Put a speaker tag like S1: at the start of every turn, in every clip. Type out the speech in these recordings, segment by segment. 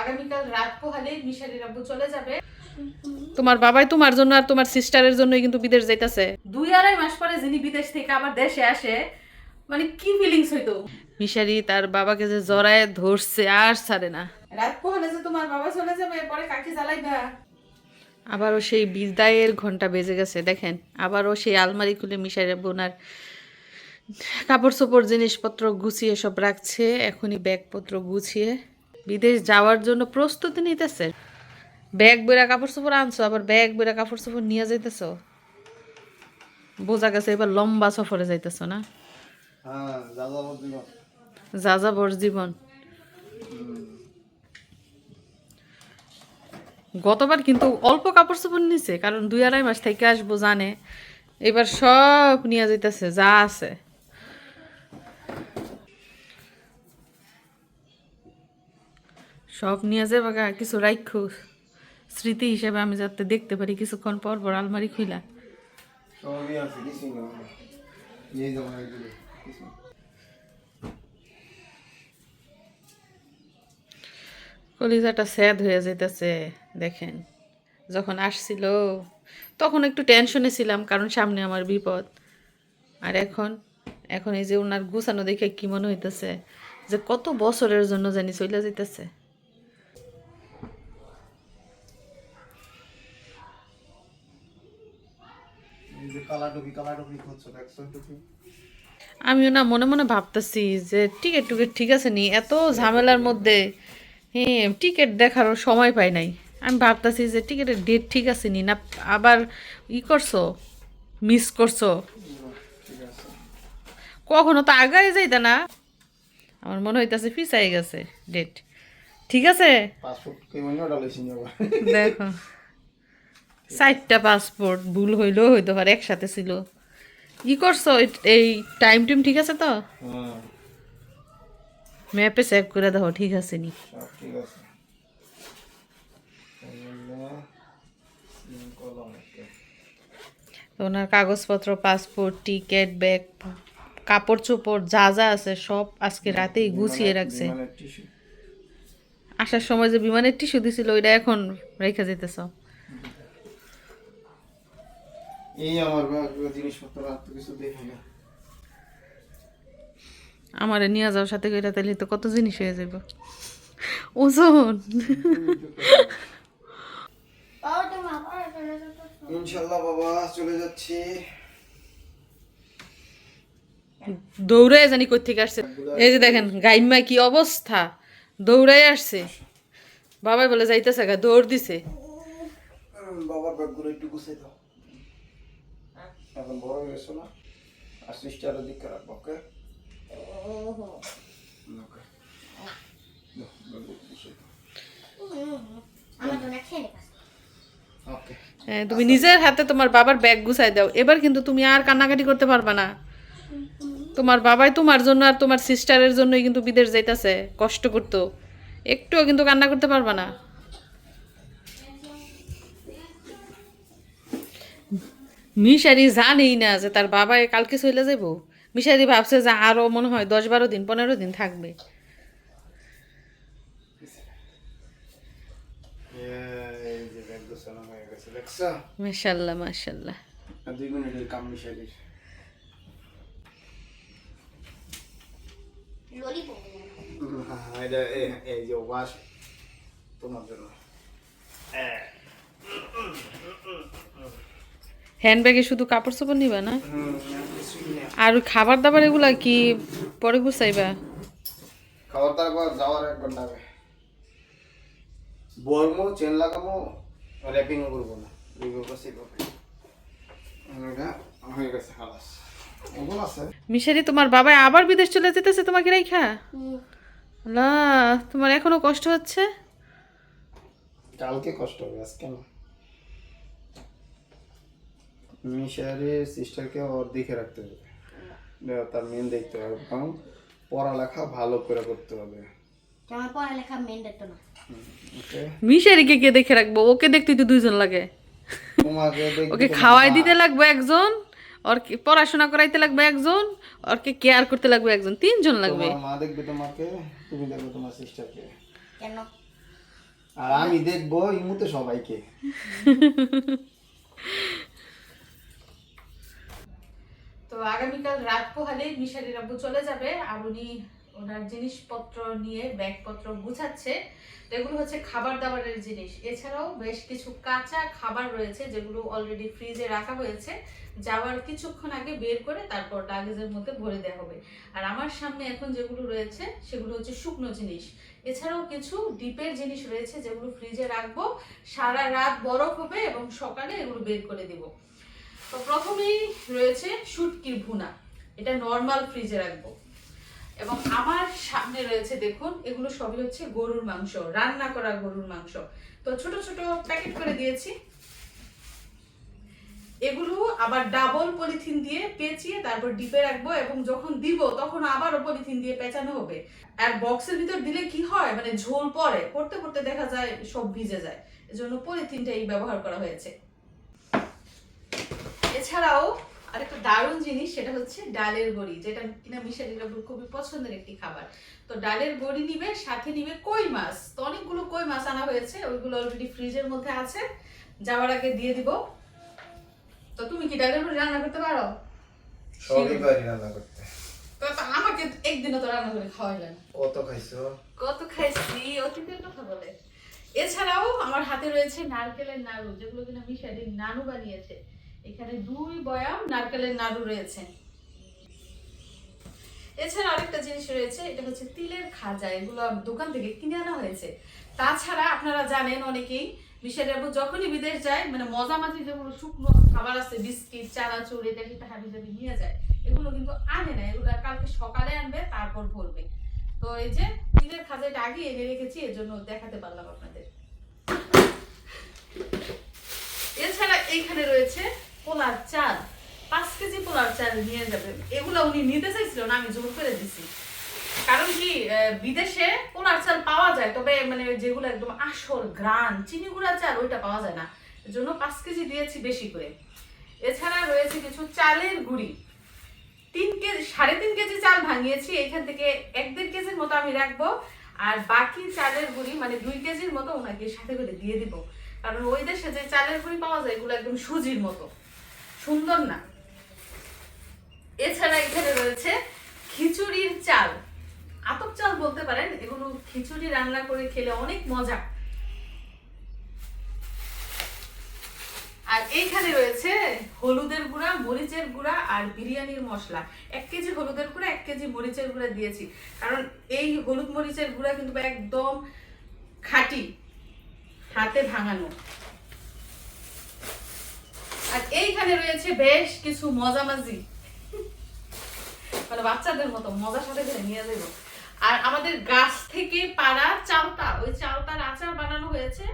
S1: আগামীকাল রাত পোহালে মিশারির আব্বু চলে যাবে।
S2: তোমার বাবাই তোমার জন্য আর তোমার সিস্টারের জন্যই কিন্তু বিদেশ যাইতাছে।
S1: দুই আড়াই মাস পরে যিনি বিদেশ থেকে আবার দেশে আসে মানে কি ফিলিংস হইতো?
S2: মিশারি তার বাবাকে যে জড়ায় ধরছে আর ছাড়ে না।
S1: রাত পোহালে যে তোমার বাবা চলে যাবে পরে কাকে জ্বালাইবা?
S2: আবারও সেই বিদায়ের ঘণ্টা বেজে গেছে দেখেন। আবারও সেই আলমারি খুলে মিশারি বোনার কাপড় চোপড় জিনিসপত্র গুছিয়ে সব রাখছে এখনই ব্যাগপত্র গুছিয়ে বিদেশ যাওয়ার জন্য প্রস্তুতি নিতেছে। ব্যাগ বেড়া কাপড় চোপড় আনছো আবার ব্যাগ বেড়া কাপড় চোপড় নিয়ে যাইতেছ? বোঝা গেছে এবার লম্বা সফরে যাইতেছ না?
S3: হ্যাঁ
S2: যা যাবর জীবন। গতবার কিন্তু অল্প কাপড় চোপড় নিছে কারণ দুই আড়াই মাস থেকে আসব জানে। এবার সব নিয়ে যাইতেছে যা আছে। সব নিয়ে যাবে গা, কিছু রাখো স্মৃতি হিসেবে আমি যাতে দেখতে পারি কিছুক্ষণ পর পর আলমারি
S3: কিছু
S2: কলিজাটা স্যাদ হয়ে যেতেছে দেখেন। যখন আসছিল তখন একটু টেনশনে ছিলাম কারণ সামনে আমার বিপদ। আর এখন এখন এই যে ওনার গুছানো দেখে কি মনে হইতেছে যে কত বছরের জন্য জানি চলে যেতেছে
S3: দেখছ
S2: আমিও না মনে মনে ভাবতেছি যে টিকিট টুকিট ঠিক আছে নি এত ঝামেলার মধ্যে হ্যাঁ টিকিট দেখারও সময় পাই নাই। আমি ভাবতেছি যে টিকিটের ডেট ঠিক আছে নি না আবার ই করছ মিস করছ। কখনো তো আগায় যাইতা না। আমার মনে হইতাছে পিছাই গেছে ডেট ঠিক আছে? দেখো। চারটা পাসপোর্ট ভুল হইলেও হইতে পারে একসাথে ছিল। কি করছ? এই- টাইম টিম ঠিক আছে তো?
S3: হ্যাঁ।
S2: ম্যাপে সেভ করে দেখো ঠিক আছে নি। ওনার কাগজপত্র পাসপোর্ট টিকিট ব্যাগ কাপড় চোপড় যা যা আছে সব আজকে রাতেই গুছিয়ে রাখছে। আসার সময় যে বিমানের টিস্যু দিছিল ওইটা এখন রেখে যেতেছ।
S3: এই আমার জিনিসপত্র আর তো কিছু দেখি না।
S2: আমারে নিয়ে যাওয়ার সাথে করে তাহলে তো কত জিনিস হয়ে যাবে ওজন।
S3: ইনশাল্লাহ বাবা চলে যাচ্ছি।
S2: দৌড়ে জানি কই থেকে আসছে। এই যে দেখেন গাইমা কি অবস্থা। দৌড়াই আসছে। বাবাই বলে যাইতেছে গা দৌড় দিছে।
S3: বাবার ব্যাগগুলো একটু গুছিয়ে দাও। এখন বড় হয়ে গেছো না? আর সিস্টারের দিকে রাখব ওকে ওকে
S2: হ্যাঁ, তুমি নিজের হাতে তোমার বাবার ব্যাগ গুছাই দাও। এবার কিন্তু তুমি আর কান্নাকাটি করতে পারবা না। তোমার বাবাই তোমার জন্য আর তোমার সিস্টারের জন্যই কিন্তু বিদেশ যাইতাছে কষ্ট করতো। একটুও কিন্তু কান্না করতে পারবা না। মিশারি জানেই না যে তার বাবা কালকে চলে যাব মিশারি ভাবছে যে আরও মনে হয় দশ বারো দিন, পনেরো দিন থাকবে।
S3: হয়ে
S2: মাশাল্লাহ মাশাল্লাহ।
S3: দুই মিনিটের কাম মিশাইলির এটা এই যে ওয়াশ তোমার জন্য
S2: হ্যান্ডব্যাগে শুধু কাপড় চোপড় নিবা না। আর খাবার দাবার এগুলা কি পরে গুছাইবা?
S3: খাবার দাবার যাওয়ার এক ঘণ্টা আগে। বর্মো চেন লাগামো র্যাপিংও করব না। হয়ে গেছে খালাস।
S2: মিশারি তোমার বাবা আবার বিদেশ চলে যেতেছে তোমাকে রেখা না তোমার এখনও কষ্ট হচ্ছে?
S3: কালকে কষ্ট হবে আজকে না। মিশারের সিস্টারকে ওর দেখে রাখতে হবে। তার মেন দেখতে হবে কারণ পড়ালেখা ভালো করে করতে হবে।
S4: আমার পড়ালেখা মেন দেখত না।
S2: মিশারিকে কে দেখে রাখব? ওকে দেখতে তো দুইজন লাগে। ওকে খাওয়াই দিতে লাগবে একজন ওর কি- পড়াশোনা করাইতে লাগবে একজন ওরকে কেয়ার করতে লাগবে একজন তিনজন লাগবে।
S3: তোমার মা দেখবে তোমাকে তুমি দেখবে তোমার সিস্টারকে
S4: কেন?
S3: আর আমি দেখব ইমুতে সবাইকে।
S2: তো আগামীকাল রাত পোহালে মিশারির আব্বু চলে যাবে আর উনি ওনার জিনিসপত্র নিয়ে ব্যাগপত্র গুছাচ্ছে। তো এগুলো হচ্ছে খাবার দাবারের জিনিস। এছাড়াও বেশ কিছু কাঁচা খাবার রয়েছে যেগুলো অলরেডি ফ্রিজে রাখা হয়েছে। যাওয়ার কিছুক্ষণ আগে বের করে তারপর লাগেজের মধ্যে ভরে দেওয়া হবে। আর আমার সামনে এখন যেগুলো রয়েছে, সেগুলো হচ্ছে শুকনো জিনিস। এছাড়াও কিছু ডিপের জিনিস রয়েছে যেগুলো ফ্রিজে রাখব। সারা রাত বরফ হবে এবং সকালে এগুলো বের করে দিব। তো প্রথমেই রয়েছে শুটকির ভুনা। এটা নর্মাল ফ্রিজে রাখব। এবং আমার সামনে রয়েছে, দেখুন, এগুলো সবই হচ্ছে গরুর মাংস, রান্না করা গরুর মাংস। তো ছোট ছোট প্যাকেট করে দিয়েছি। এগুলো আবার ডাবল পলিথিন দিয়ে পেঁচিয়ে তারপর ডিপে রাখব এবং যখন দিব, তখন আবারও পলিথিন দিয়ে পেঁচানো হবে। আর বক্সের ভিতর দিলে কি হয়? মানে ঝোল পড়ে পড়তে পড়তে দেখা যায় সব ভিজে যায়। এজন্য পলিথিনটাই ব্যবহার করা হয়েছে। এছাড়াও আরেকটা দারুণ জিনিস সেটা হচ্ছে ডালের বড়ি যেটা কিনা মিশালি বাবুর খুবই পছন্দের একটি খাবার। তো ডালের বড়ি নিবে সাথে নিবে কই মাছ? তো অনেকগুলো কই মাছ আনা হয়েছে ওইগুলো অলরেডি ফ্রিজের মধ্যে আছে। যাওয়ার আগে দিয়ে দিব। তো তুমি কি ডালের বড়ি রান্না করতে পারো?
S3: সবই পারি রান্না করতে।
S2: তো আমাকে একদিনও তো রান্না করে খাওয়াইলেন
S3: কত খাইছো?
S2: কত খাইছি অতীতের কথা বলে। এছাড়াও আমার হাতে রয়েছে নারকেলের নাড়ু যেগুলো কিনা মিশালি নানু বানিয়েছে। এখানে দুই বয়াম নারকেলের নাড়ু রয়েছে। এছাড়া আরেকটা জিনিস রয়েছে, এটা হচ্ছে তিলের খাজা, এগুলো দোকান থেকে কিনে আনা হয়েছে। তাছাড়া আপনারা জানেন অনেকেই মিশালি বাবু যখনই বিদেশ যায় মানে মজা মজামাজি যেগুলো শুকনো খাবার আছে, বিস্কিট, চানাচুর, এটা সেটা হাবি জাবি নিয়ে যায়। এগুলো কিন্তু আনে না, এগুলো কালকে সকালে আনবে, তারপর ভরবে। তো এই যে তিলের খাজাটা আগে এনে রেখেছি, এর জন্য দেখাতে পারলাম আপনাদের। এছাড়া এইখানে রয়েছে পোলার চাল, পাঁচ কেজি পোলার চাল নিয়ে যাবে। এগুলো উনি নিতে চাইছিল না, আমি জোর করে দিছি। কারণ কি বিদেশে পোলার চাল পাওয়া যায়, তবে মানে যেগুলো একদম আসল গ্রান চিনি গুঁড়া চাল, ওইটা পাওয়া যায় না। জন্য পাঁচ কেজি দিয়েছি বেশি করে। এছাড়া রয়েছে কিছু চালের গুঁড়ি। তিন কেজি সাড়ে তিন কেজি চাল ভাঙিয়েছি, এখান থেকে এক দেড় কেজির মতো আমি রাখব। আর বাকি চালের গুঁড়ি মানে দুই কেজির মতো ওনাকে সাথে করে দিয়ে দিব। কারণ ওই দেশে যে চালের গুঁড়ি পাওয়া যায়, এগুলো একদম সুজির মতো। সুন্দর না। এছাড়া এখানে রয়েছে খিচুড়ির চাল। আতপ চাল বলতে পারেন, এগুলো খিচুড়ি রান্না করে খেলে অনেক মজা। আর এইখানে রয়েছে হলুদের গুঁড়া, মরিচের গুঁড়া আর বিরিয়ানির মশলা। এক কেজি হলুদের গুঁড়া, এক কেজি মরিচের গুঁড়া দিয়েছি। কারণ এই হলুদ মরিচের গুঁড়া কিন্তু একদম খাঁটি, হাতে ভাঙানো। আর এইখানে রয়েছে বেশ কিছু মজামাজি মানে বাচ্চাদের মতো মজার সাথে করে নিয়ে যাব আর আমাদের গাছ থেকে পাড়া চালতা ওই চালতার আচার বানানো হয়েছে।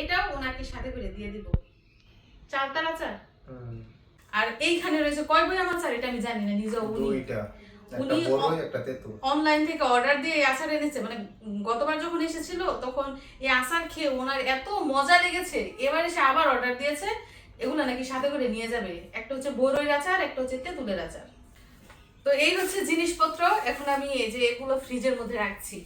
S2: এটাও ওনাকে সাথে করে দিয়ে দিব। চালতার আচার? আর এইখানে রয়েছে কয় বই আমার আচার? এটা আমি জানি না নিজেও উনি উনি অনলাইন থেকে অর্ডার দিয়ে এই আচার এনেছে। মানে গতবার যখন এসেছিল তখন এই আচার খেয়ে ওনার এত মজা লেগেছে। এবার এসে আবার অর্ডার দিয়েছে। এগুলো নাকি সাথে করে নিয়ে যাবে। একটা হচ্ছে বড়ইয়ের আচার একটা হচ্ছে তেঁতুলের আচার। তো এই হচ্ছে জিনিসপত্র। এখন আমি এই যে এগুলো ফ্রিজের মধ্যে রাখছি।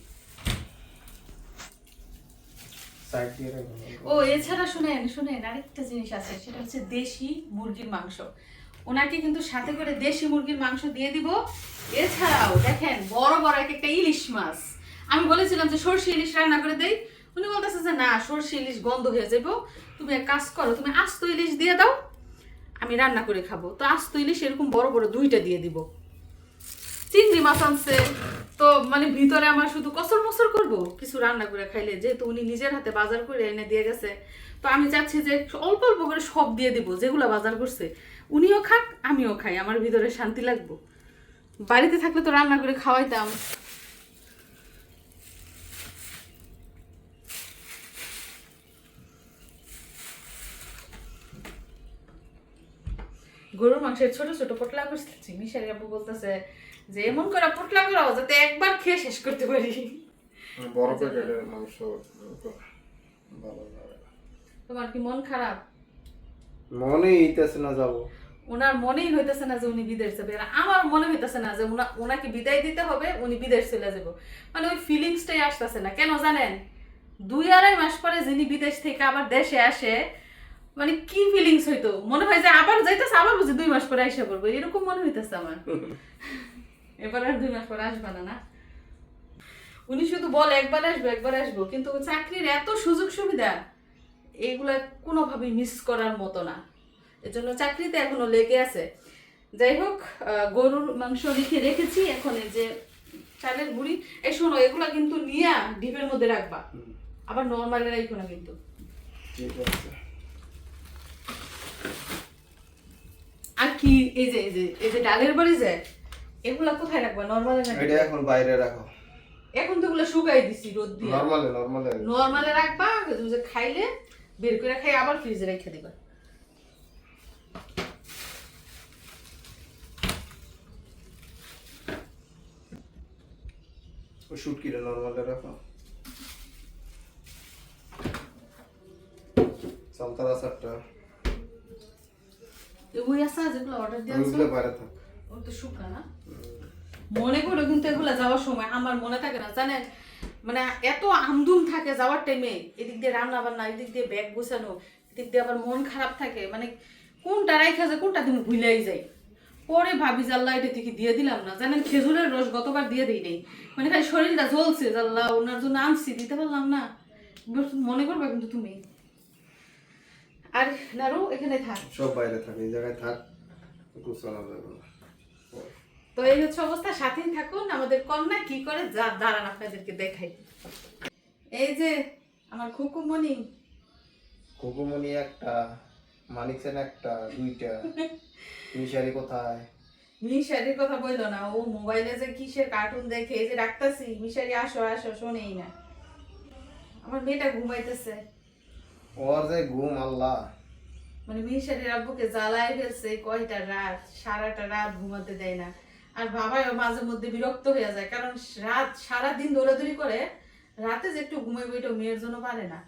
S2: ও এছাড়া শুনেন শুনেন আরেকটা জিনিস আছে। সেটা হচ্ছে দেশি মুরগির মাংস। ওনাকে কিন্তু সাথে করে দেশি মুরগির মাংস দিয়ে দিব। এছাড়াও দেখেন বড় বড় এক একটা ইলিশ মাছ। আমি বলেছিলাম যে সর্ষে ইলিশ রান্না করে দেই। উনি বলতেছে যে না, সর্ষে ইলিশ গন্ধ হয়ে যাব তুমি এক কাজ করো, তুমি আস্ত ইলিশ দিয়ে দাও, আমি রান্না করে খাব। তো আস্ত ইলিশ এরকম বড় বড় দুইটা দিয়ে দিব। চিংড়ি মাছ আনছে। তো মানে ভিতরে আমার শুধু কসর মসর করব? কিছু রান্না করে খাইলে, যেহেতু উনি নিজের হাতে বাজার করে এনে দিয়ে গেছে। তো আমি চাচ্ছি যে অল্প অল্প করে সব দিয়ে দিব, যেগুলো বাজার করছে। উনিও খাক, আমিও খাই, আমার ভিতরে শান্তি লাগবো। বাড়িতে থাকলে তো রান্না করে খাওয়াইতাম। গরুর ছোট ছোট পটলা করতেছি মিশারি আপু বলতেছে যে এমন করে পটলা করাও যাতে একবার খেয়ে শেষ করতে পারি।
S3: বড় প্যাকেটের মাংস ভালো লাগে।
S2: তোমার কি মন খারাপ?
S3: মনে ইতেছে না যাব।
S2: ওনার মনেই হইতেছে না যে উনি বিদেশ যাবে। আর আমার মনে হইতেছে না যে ওনাকে বিদায় দিতে হবে উনি বিদেশ চলে যাব। মানে ওই ফিলিংসটাই আসতেছে না। কেন জানেন? দুই আড়াই মাস পরে যিনি বিদেশ থেকে আবার দেশে আসে মানে কি ফিলিংস হইতো? মনে হয় যে আবার যাইতেছে আবার বুঝি দুই মাস পরে আইসা পড়ব। এরকম মনে হইতেছে আমার। এবার আর দুই মাস পরে আসবে না না? উনি শুধু বলে একবার আসব একবার আসব কিন্তু চাকরির এত সুযোগ সুবিধা এগুলা কোনোভাবেই মিস করার মতো না। এজন্য চাকরিতে এখনও লেগে আছে। যাই হোক গরুর মাংস লিখে রেখেছি এখন এই যে চালের গুঁড়ি। এই শোনো এগুলা কিন্তু নিয়া ডিপের মধ্যে রাখবা। আবার নর্মালে রাখো না কিন্তু।
S3: ঠিক আছে।
S2: আর কি এই যে এই যে এই যে ডালের বাড়ি যে এগুলা কোথায় রাখবা? নর্মালে রাখবা
S3: এটা এখন বাইরে রাখো।
S2: এখন তো এগুলো শুকাই দিছি রোদ দিয়ে।
S3: নর্মালে নর্মালে
S2: নর্মালে রাখবা তুমি যে খাইলে বের করে খাই আবার ফ্রিজে রেখে দিবা।
S3: শুটকিটা নর্মালে রাখো। সালতার আচারটা।
S2: ওই আসা যেগুলো অর্ডার দিয়ে
S3: বাইরে থাক।
S2: ও তো শুকা না। মনে করো কিন্তু এগুলা যাওয়ার সময় আমার মনে থাকে না জানেন? মানে এত আমদুম থাকে যাওয়ার টাইমে এদিক দিয়ে রান্না বান্না এদিক দিয়ে ব্যাগ গোছানো এদিক দিয়ে আবার মন খারাপ থাকে মানে কোনটা রাইখা যায় কোনটা তুমি ভুলেই যাই পরে ভাবি আল্লাহ এটা দেখি দিয়ে দিলাম না জানেন? খেজুরের রস গতবার দিয়ে দিই নেই। মানে খালি শরীরটা জ্বলছে আল্লাহ ওনার জন্য আনছি দিতে পারলাম না। মনে করবে কিন্তু তুমি? আর নারু এখানে থাক।
S3: সব বাইরে থাক এই জায়গায় থাক গুছানো যাবে না।
S2: তো এই হচ্ছে অবস্থা সাথেই থাকুন আমাদের কন্যা কি করে যা দাঁড়ান আপনাদেরকে দেখাই। এই যে আমার খুকুমণি।
S3: কোকুমনি একটা মানিক সেন একটা দুইটা। মিশারি কোথায়?
S2: মিশারির কথা বলল না ও মোবাইলে যে কিসের কার্টুন দেখে এই যে ডাকতাছি মিশারি আসো আসো শোনেই না। আমার মেয়েটা ঘুমাইতেছে।
S3: ঘুম, আল্লাহ।
S2: মানে আব্বুকে জ্বালায় ফেলছে কয়টা রাত, সারাটা রাত ঘুমাতে দেয় না। আর বাবাই মাঝে মধ্যে বিরক্ত হয়ে যায়, কারণ রাত সারা দিন দৌড়াদৌড়ি করে, রাতে যে একটু এটা মেয়ের জন্য পারে না।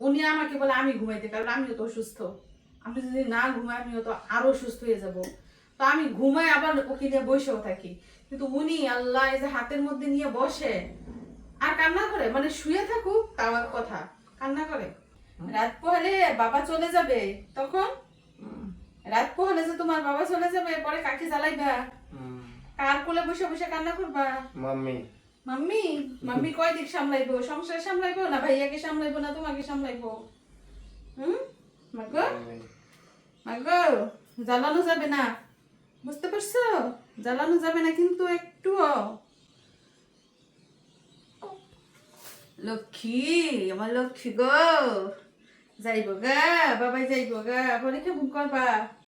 S2: উনি আমাকে বলে, আমি ঘুমাইতে কারণ আমিও তো অসুস্থ। আমি যদি না ঘুমাই, আমিও তো আরও সুস্থ হয়ে যাব। তো আমি ঘুমাই আবার ওকে নিয়ে বসেও থাকি। কিন্তু উনি আল্লাহ এই যে হাতের মধ্যে নিয়ে বসে, আর কান্না করে মানে শুয়ে থাকুক, তাও কথা, কান্না করে। রাত পোহালে বাবা চলে যাবে তখন? রাত পোহালে যে তোমার বাবা চলে যাবে পরে কাকে জ্বালাইবা? কার কোলে বসে বসে কান্না করবা?
S3: মাম্মি।
S2: মাম্মি? মাম্মি কয় দিক সামলাইবো? সংসার সামলাইবো না ভাইয়াকে সামলাইবো না তোমাকে সামলাইবো? হুম? মাগো? মাগো জ্বালানো যাবে না। বুঝতে পারছ? জ্বালানো যাবে না কিন্তু একটুও লক্ষ্মী আমার লক্ষ্মী গো। যাইব গা বাবাই যাইব গা পরে কেমন করবা